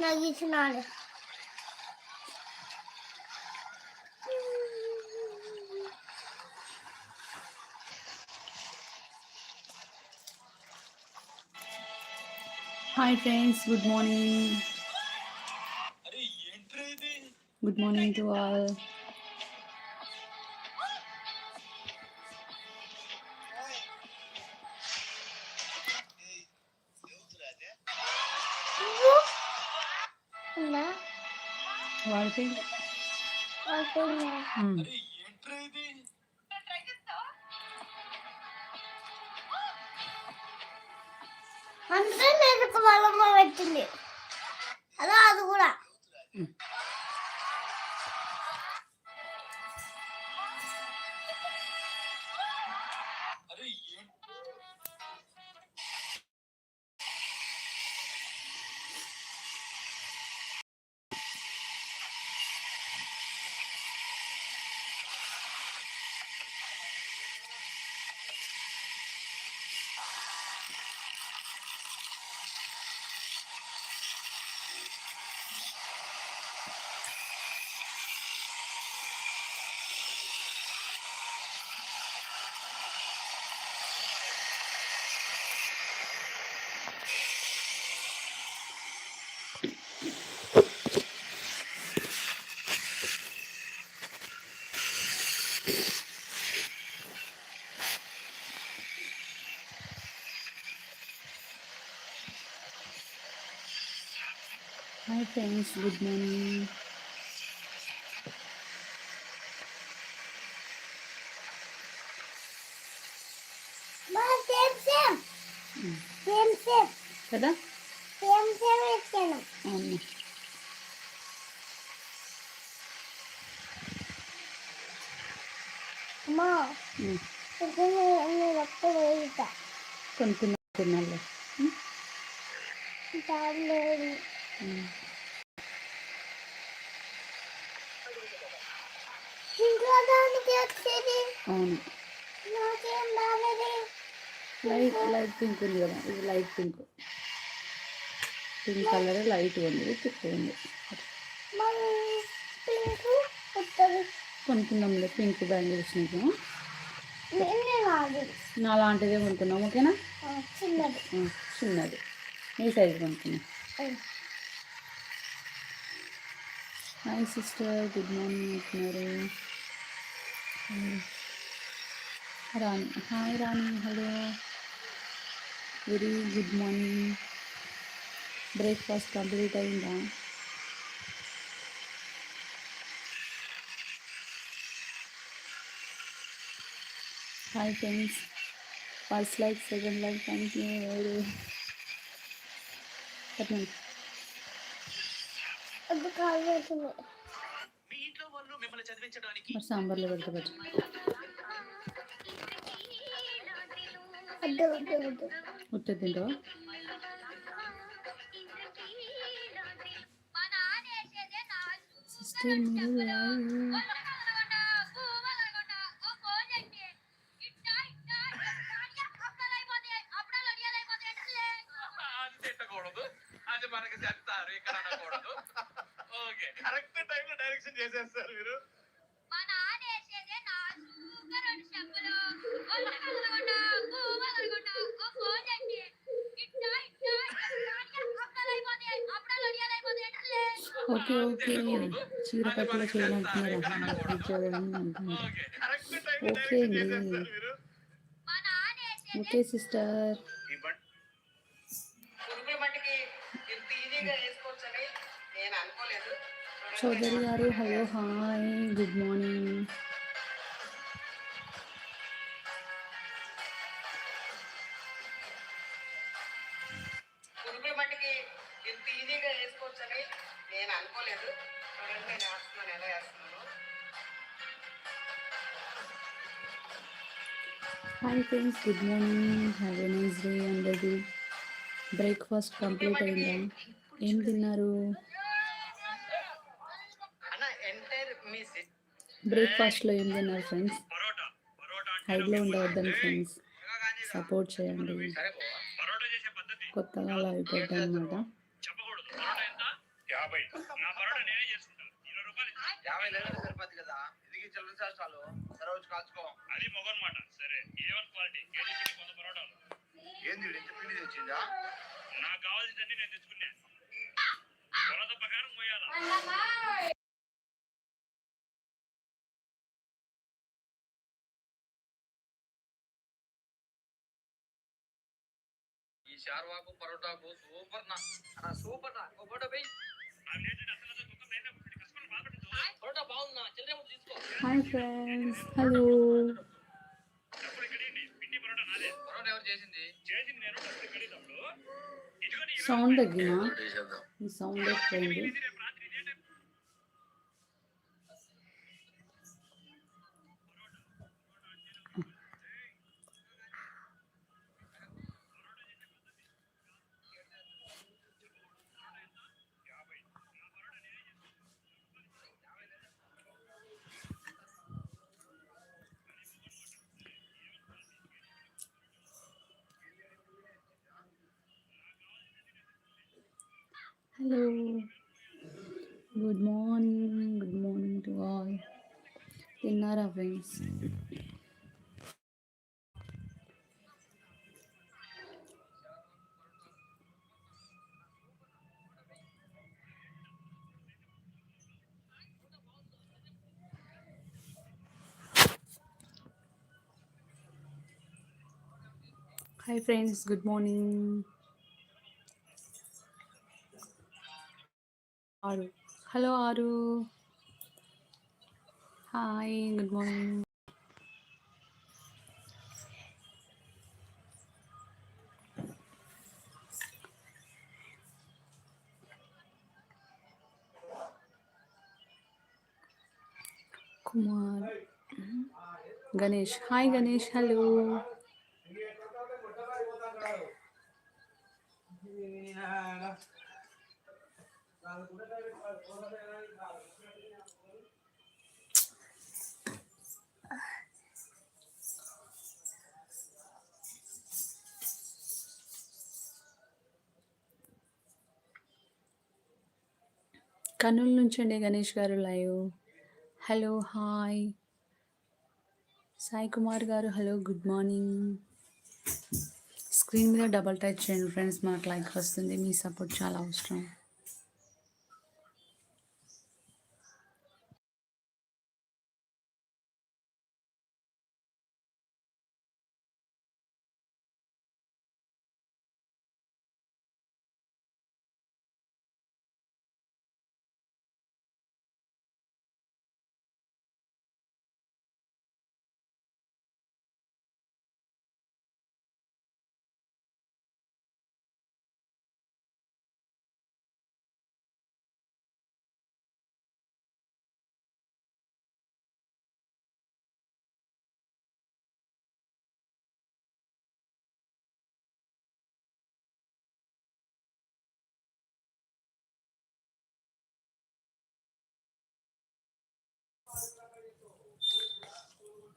నాకు ఇచ్చినాడు hi friends good morning good morning to all ఓకేనా అంటే నేను పెట్టింది. అదో అది కూడా. హాయ్ ఫ్రెండ్స్ గుడ్ మార్నింగ్ మా సేమ్ సేమ్ సేమ్ సేమ్ కదా సేమ్ సేమ్ ఇచ్చాను అవును అమ్మా ఉమ్. ఇప్పుడు నేను ఒప్పుడు వేయితా కొనుక్కున్నా తినాలి అవును. లైట్ లైట్ పింక్ ఉంది కదా ఇది light pink. Pink colour light ఉంది థిక్ ఉంది. పింక్ కొనుక్కుందాంలే పింక్ బ్యాంగిల్స్ నీకు నా లాంటిదే కొనుక్కున్నాం ఓకేనా? చిన్నది చిన్నది. నీ సైజ్ కొనుక్కున్నాం. హాయ్ సిస్టర్ గుడ్ మార్నింగ్ అంటున్నారు hi. Rani hi Rani hello very good morning breakfast complete అయిందా hi friends first like second like thank you ఎవరు చెప్పండి కావాల్సింది మరి సాంబార్లో పెడితే పెట్టు. వద్దు వద్దు వద్దు. ఉత్త తింటావా? సిస్టర్ మీరు అది మనకి చెప్తారు ఇక్కడ అనకూడదు. ఓకే. కరెక్ట్ టైంలో డైరెక్షన్ చేసేస్తారు మీరు. Okay okay. చీర పట్టులో చేయాలంటున్నారా కూర్చోవడం అంటున్నారు ఓకే. కరెక్ట్ టైంలో ఓకే డైరెక్షన్ అండి. చేసేస్తారు మీరు. Okay sister. ఈ బట్ చౌదరి గారు hello hi good morning. Hi friends good morning have a nice day అందరిది బ్రేక్ఫాస్ట్ కంప్లీట్ అయిందా? ఏం తిన్నారు? బ్రేక్ఫాస్ట్లో ఏం తిన్నారు ఫ్రెండ్స్? పరోటా పరోటా అంటే హైడ్లో ఉండవద్దని ఫ్రెండ్స్. సపోర్ట్ చేయండి. కొత్తగా లైవ్ పెట్టాను అనమాట చెప్పకూడదు పరోటా ఎంత యాభై నా పరోటా ఈ షార్వాకు పరోటాకు సూపర్ నా. సూపర్ నా. ఒక ఫోటో పోయి. పరోటా బాగుంది నా. చిల్లర ముద్ద తీసుకో. Hi friends. హలో. పరోటా ఎవరు చేసింది? చేసింది నేను సౌండ్. తగ్గినా ఈ సౌండ్ ఎక్కువైంది Hello. Good morning. Good morning to all. Tinnara friends. Hi friends, good morning. Aru. Hello, Aru. Hi, good morning. Kumar. Mm-hmm. Ganesh. Hi, Ganesh. Hello. Kurnool నుంచి అండి గణేష్ గారు live. Hello hi. Sai Kumar గారు hello good morning. Screen మీద double touch చేయండి friends మనకు like వస్తుంది మీ support చాలా అవసరం.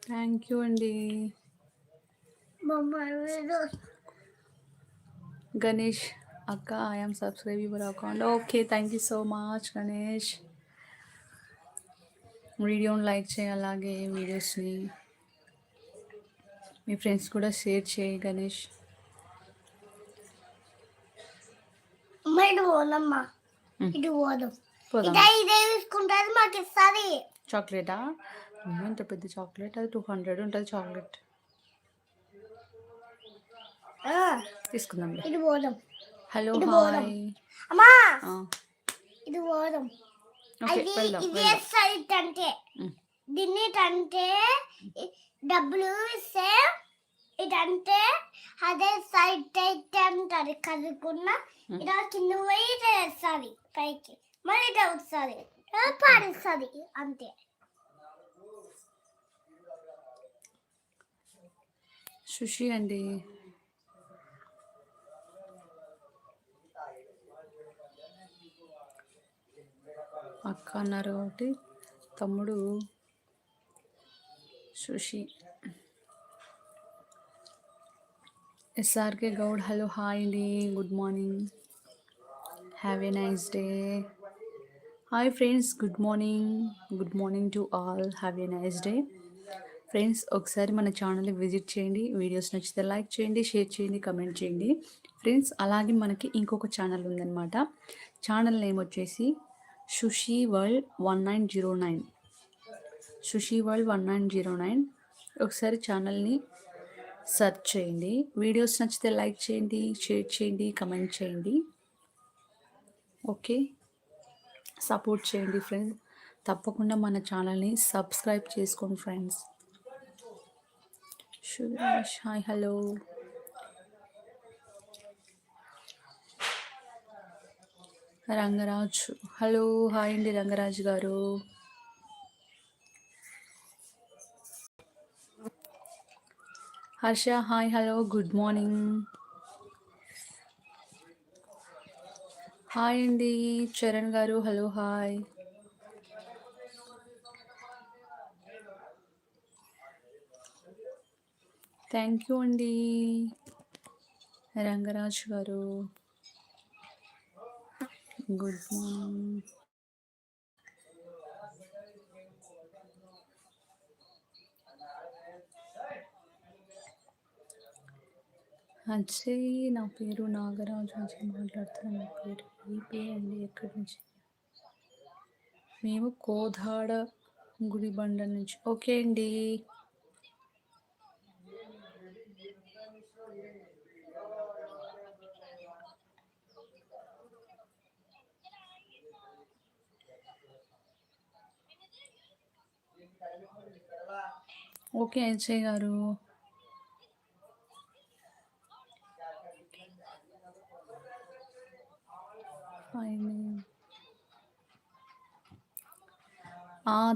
థ్యాంక్ యూ అండి. గణేష్ అక్క I'm subscribe your account okay thank you so much Ganesh. వీడియోని లైక్ చేయి అలాగే వీడియోస్ని మీ ఫ్రెండ్స్ కూడా షేర్ చేయి గణేష్. చాక్లెటా ఇంత పెద్ద చాక్లెట్. అది టూ హండ్రెడ్ ఉంటుంది చాక్లెట్. తీసుకుందాంలే ఇటు పోదాం. హలో. హాయ్. అమ్మా! ఇటు పోదాం. ఓకే వెళ్దాం ఇదే అంటే. దీన్ని అంటే డబ్బులు ఇస్తే ఇదంటే అదే సైట్ అయితే అంటారు. కదుకున్న. ఇలా కింద పోయి వేస్తుంది పైకి. మళ్ళీ ఇట్లా వస్తుంది. పాడిస్తుంది అంతే. సుషి అండి. అక్క అన్నారు కాబట్టి తమ్ముడు Sushi. SRK Goud hello hi అండి good morning. Have a nice day. Hi friends good morning. Good morning to all. Have a nice day. Friends ఒకసారి మన ఛానల్ని విజిట్ చేయండి. వీడియోస్ నచ్చితే లైక్ చేయండి షేర్ చేయండి కమెంట్ చేయండి. ఫ్రెండ్స్ అలాగే మనకి ఇంకొక ఛానల్ ఉందన్నమాట. ఛానల్ నేమ్ వచ్చేసి Sushi world one nine zero nine. Sushi world one nine zero nine. ఒకసారి ఛానల్ని సెర్చ్ చేయండి. వీడియోస్ నచ్చితే లైక్ చేయండి షేర్ చేయండి కమెంట్ చేయండి. ఓకే? సపోర్ట్ చేయండి ఫ్రెండ్స్. తప్పకుండా మన ఛానల్ని సబ్స్క్రైబ్ చేసుకోండి friends. Suresh hi hello Rangaraj hello hi అండి రంగరాజ్ గారు Harsha hi hello good morning hi అండి చరణ్ గారు హలో హాయ్ థ్యాంక్ యూ అండి. రంగరాజ్ గారు. గుడ్ మార్నింగ్ అజయ్ నా పేరు నాగరాజు అజయ్ మాట్లాడుతున్నాను నా పేరు ఈపీ అండి ఎక్కడి నుంచి? మేము కోదాడ గుడిబండ నుంచి. ఓకే అండి. ఓకే అజయ్ గారు.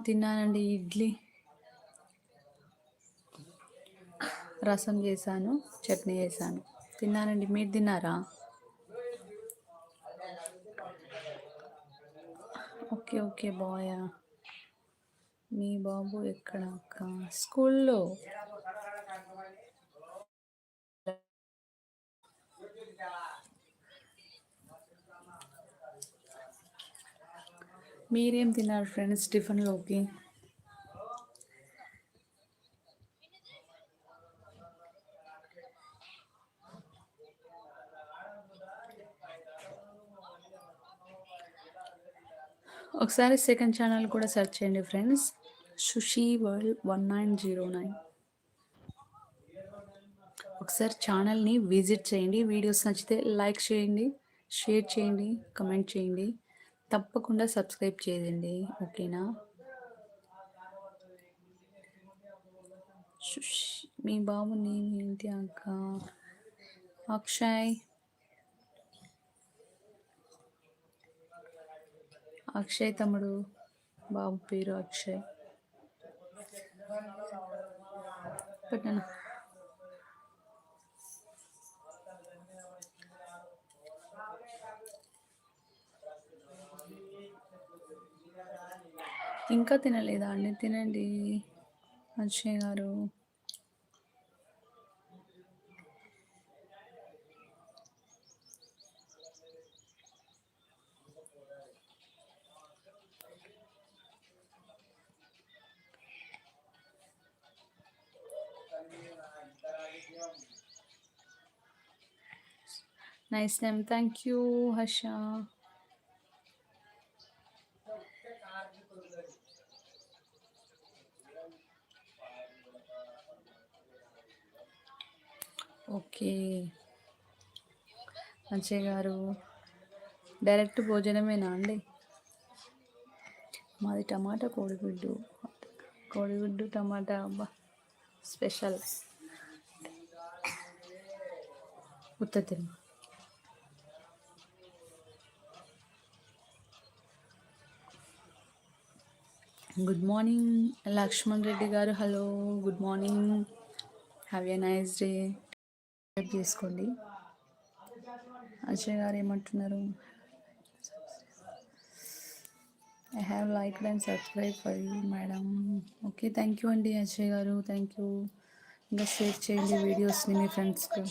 తిన్నానండి ఇడ్లీ. రసం చేశాను చట్నీ చేశాను. తిన్నానండి మీరు తిన్నారా? Okay okay బాయా. మీ బాబు ఎక్కడ అక్క? స్కూల్లో? మీరేం తిన్నారు ఫ్రెండ్స్ టిఫిన్లోకి? ఒకసారి సెకండ్ ఛానల్ కూడా సెర్చ్ చేయండి friends. Sushi world one nine zero nine. ఒకసారి ఛానల్ని విజిట్ చేయండి. వీడియోస్ నచ్చితే లైక్ చేయండి షేర్ చేయండి కమెంట్ చేయండి. తప్పకుండా సబ్స్క్రైబ్ చేయండి. ఓకేనా? సుష్ మీ బాబు నేను ఏంటి అక్క? అక్షయ్. అక్షయ్ తమ్ముడు. బాబు పేరు అక్షయ్. పెట్టనా ఇంకా తినలేదా అండి? తినండి. అక్షయ్ గారు. Nice name thank you Harsha okay Ajay గారు డైరెక్ట్ భోజనమేనా అండి? మాది టమాటా కోడిగుడ్డు. కోడిగుడ్డు టమాటా అబ్బా స్పెషల్ ఉత్త గుడ్ మార్నింగ్ లక్ష్మణ్ రెడ్డి గారు. Hello good morning have a nice day చేసుకోండి. అజయ్ గారు ఏమంటున్నారు? I have like and subscribe for you madam okay thank you అండి అజయ్ గారు. థ్యాంక్ యూ ఇంకా షేర్ చేయండి వీడియోస్ని మీ ఫ్రెండ్స్కి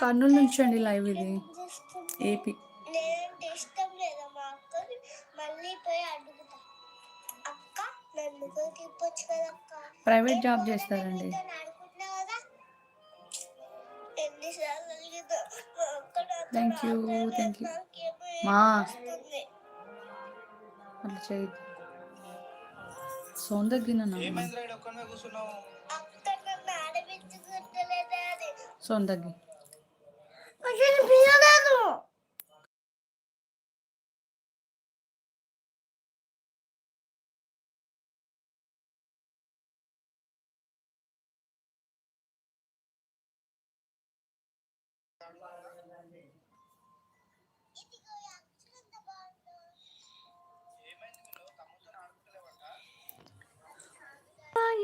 కర్నూలు నుంచి అండి లైవ్ ఇది. ఏపీ. లేదంటే ఇష్టం లేదా మా అక్కని మళ్ళీ పోయి అడుగుతా. అక్క నన్ను కూడా తిప్పొచ్చు కదా అక్క. ప్రైవేట్ జాబ్ చేస్తారండి. Thank you. థ్యాంక్ యూ మా. అట్లా చేయదు సౌండ్ తగ్గిన ఏమైందిరా ఈడ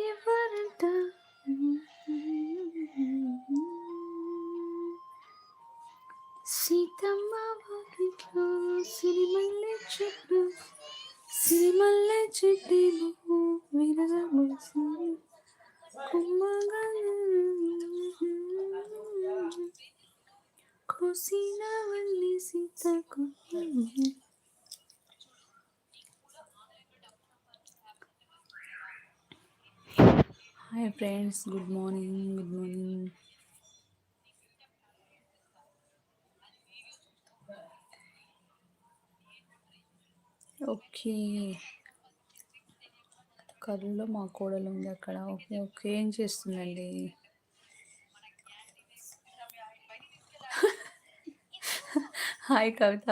ఎవరంట సీతమ్మ వాకిట్లో సిరిమల్లె చెట్టు సిరిమల్లె చెట్టేమో విరగబోసింది కుమ్మగా కోసిన వల్లి సీతకు hi friends good morning good morning okay కర్రలో మా కోడలు ఉంది అక్కడ. Okay okay. ఏం చేస్తుందండి? Hi Kavitha.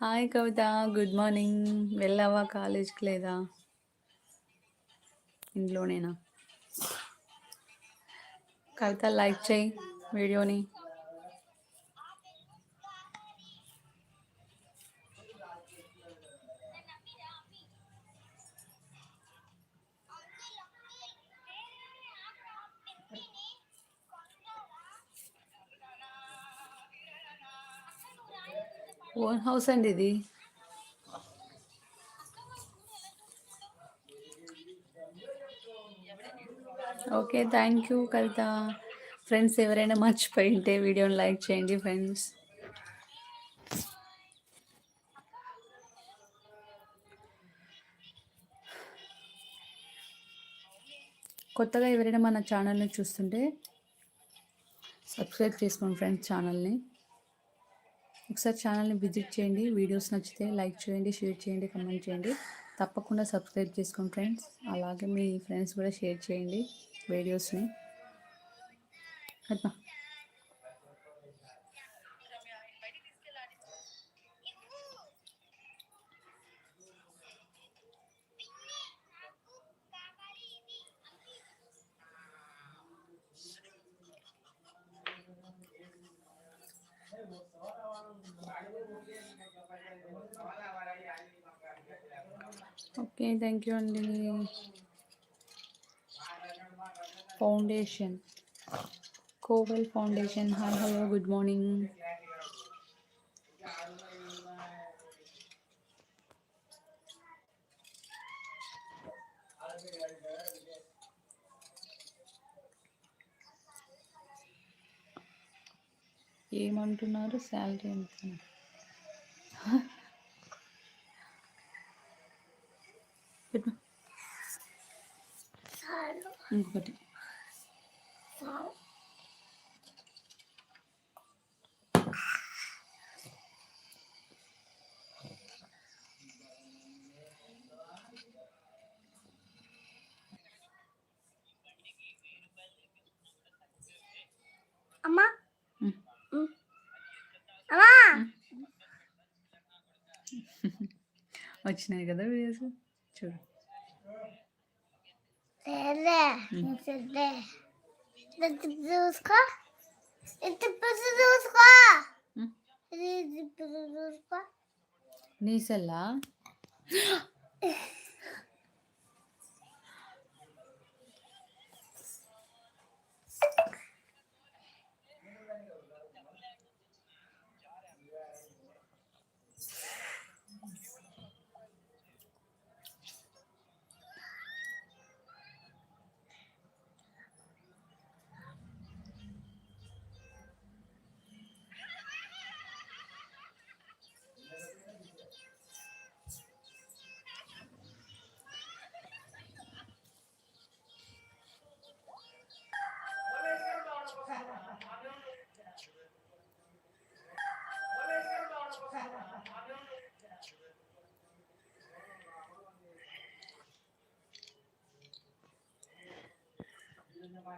Hi Kavitha. Good morning వెళ్ళావా కాలేజ్కి లేదా? ఇంట్లోనేనా? కవిత లైక్ చేయి వీడియోని. ఓన్ హౌస్ అండి ఇది. Okay thank you Kavitha. Friends ఎవరైనా మర్చిపోయి ఉంటే వీడియోని లైక్ చేయండి ఫ్రెండ్స్. కొత్తగా ఎవరైనా మన ఛానల్ని చూస్తుంటే సబ్స్క్రైబ్ చేసుకోండి ఫ్రెండ్స్ ఛానల్ని. ఒకసారి ఛానల్ని విజిట్ చేయండి వీడియోస్ నచ్చితే లైక్ చేయండి షేర్ చేయండి కమెంట్ చేయండి. తప్పకుండా సబ్స్క్రైబ్ చేసుకోండి ఫ్రెండ్స్. అలాగే మీ ఫ్రెండ్స్ కూడా షేర్ చేయండి వీడియోస్ని. అట్లా ఓకే థ్యాంక్ యూ అండి. Foundation. Kovel foundation. Hi hello good morning. ఏమంటున్నారు? శాలరీ ఎంత పెట్టు చాలు ఇంకొకటి. అమ్మా. అమ్మా. వచ్చినాయి కదా వీడియోస్? చూడు. లేదే నిజమే ఇది చూసుకో ఇది పుసు చూసుకో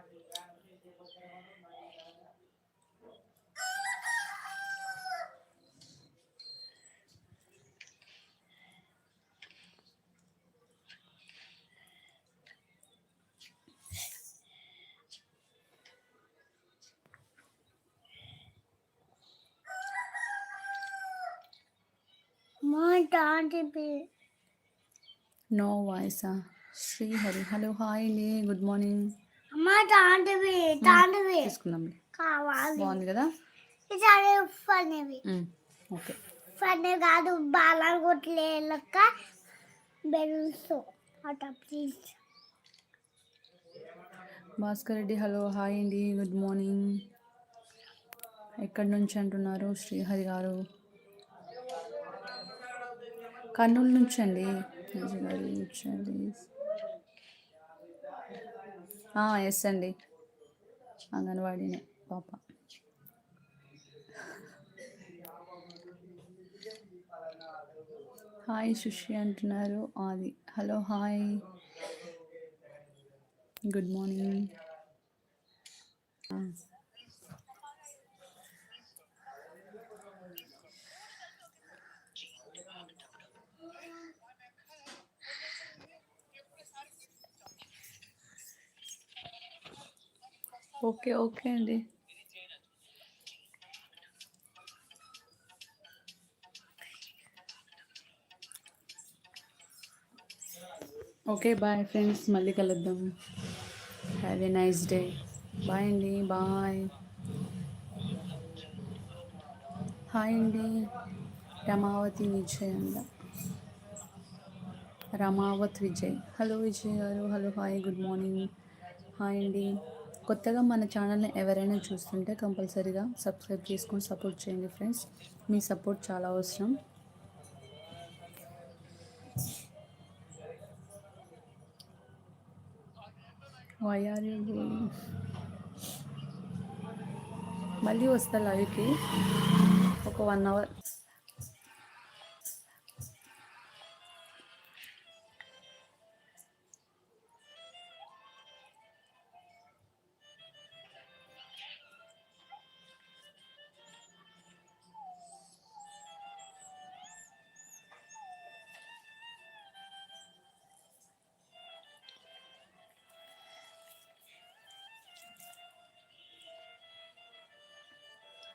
ఉమ్. ఇది పుసు చూసుకో నీ సెల్లా మా డాడీ నో కావాలి. బాగుంది కదా. ఓకే. కాదు బాలాలు కొట్లే లెక్క బెలూన్స్ అట please Bhaskar Reddy hello hi అండి గుడ్ మార్నింగ్. ఎక్కడి నుంచి అంటున్నారు శ్రీహరి గారు? కర్నూలు నుంచి అండి. విజయవాడ నుంచి అండి. ఎస్ అండి. అంగన్వాడీనే పాప. హాయ్ సుషి అంటున్నారు Adi. Hello hi. Good morning. Okay okay అండి. Okay bye friends. మళ్ళీ కలుద్దాం. Have a nice day. Bye అండి బాయ్. హాయ్ అండి. రమావతి విజయ్ అంద రమావత్ విజయ్. హలో విజయ్ గారు. Hello hi. Good morning. Hi అండి. కొత్తగా మన ఛానల్ని ఎవరైనా చూస్తుంటే కంపల్సరీగా సబ్స్క్రైబ్ చేసుకొని సపోర్ట్ చేయండి ఫ్రెండ్స్. మీ సపోర్ట్ చాలా అవసరం. వై ఆర్ యూ మళ్ళీ వస్తా లైవ్కి ఒక one hour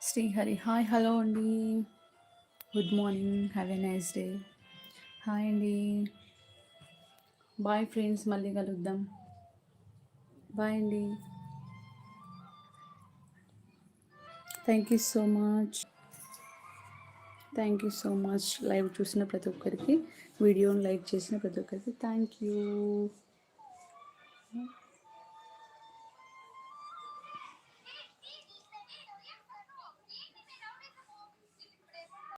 Srihari. Hi hello అండి. Good morning. Have a nice day. Hi అండి. బాయ్ ఫ్రెండ్స్ మళ్ళీ కలుద్దాం. బాయ్ అండి. Thank you so much. Thank you so much. Live చూసిన ప్రతి ఒక్కరికి వీడియోని లైక్ చేసిన ప్రతి ఒక్కరికి థ్యాంక్ యూ.